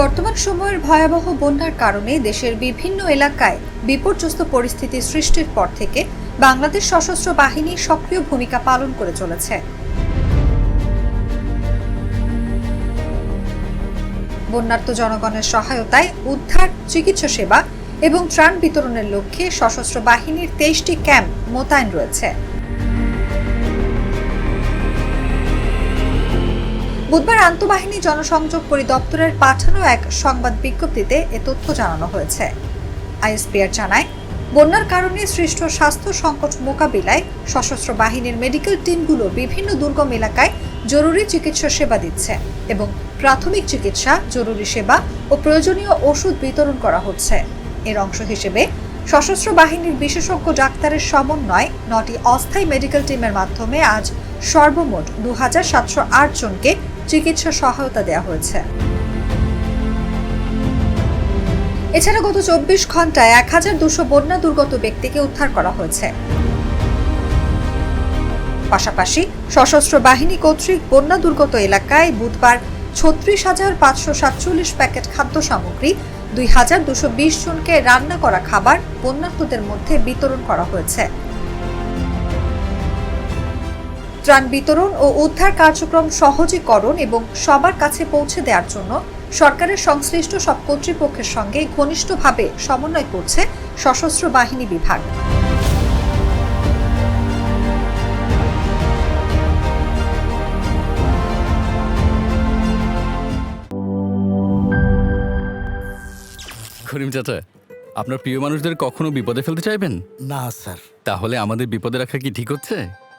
বর্তমান সময়ের ভয়াবহ বন্যার কারণে দেশের বিভিন্ন এলাকায় বিপর্যস্ত পরিস্থিতি সৃষ্টির পর থেকে বাংলাদেশ সশস্ত্র বাহিনী সক্রিয় ভূমিকা পালন করে চলেছে। বন্যার্ত জনগণের সহায়তায় উদ্ধার, চিকিৎসা সেবা এবং ত্রাণ বিতরণের লক্ষ্যে সশস্ত্র বাহিনীর তেইশটি ক্যাম্প মোতায়েন রয়েছে। বুধবার আন্তঃবাহিনী জনসংযোগ পরিদপ্তরের পাঠানো এক সংবাদ বিজ্ঞপ্তিতে এ তথ্য জানানো হয়েছে। আইএসপিআর জানায়, বন্যার কারণে সৃষ্ট স্বাস্থ্য সংকট মোকাবিলায় সশস্ত্র বাহিনীর মেডিকেল টিমগুলো বিভিন্ন দুর্গম এলাকায় জরুরি চিকিৎসা সেবা দিচ্ছে এবং প্রাথমিক চিকিৎসা, জরুরি সেবা ও প্রয়োজনীয় ওষুধ বিতরণ করা হচ্ছে। এর অংশ হিসেবে, সশস্ত্র বাহিনীর বিশেষজ্ঞ ডাক্তারের সমন্বয় নটি অস্থায়ী মেডিকেল টিমের মাধ্যমে আজ সর্বমোট দু জনকে চিকিৎসা সহায়তা দেওয়া হয়েছে। এছাড়া গত চব্বিশ ঘন্টায় এক হাজার দুশো বন্যা দুর্গত ব্যক্তিকে উদ্ধার করা হয়েছে। পাশাপাশি সশস্ত্র বাহিনী কর্তৃক বন্যা দুর্গত এলাকায় বুধবার ছত্রিশ হাজার পাঁচশো সাতচল্লিশ প্যাকেট খাদ্য সামগ্রী, দুই হাজার দুশো বিশ জনকে রান্না করা খাবার বন্যার্তদের মধ্যে বিতরণ করা হয়েছে। ত্রাণ বিতরণ ও উদ্ধার কার্যক্রম সহজীকরণ এবং সবার কাছে পৌঁছে দেওয়ার জন্য সরকারের সংশ্লিষ্ট সব কর্তৃপক্ষের সঙ্গে ঘনিষ্ঠভাবে সমন্বয় করছে সশস্ত্র বাহিনী বিভাগ। করিম চাচা আপনার প্রিয় মানুষদের কখনো বিপদে ফেলতে চাইবেন? না স্যার। তাহলে আমাদের বিপদে রাখা কি ঠিক হচ্ছে?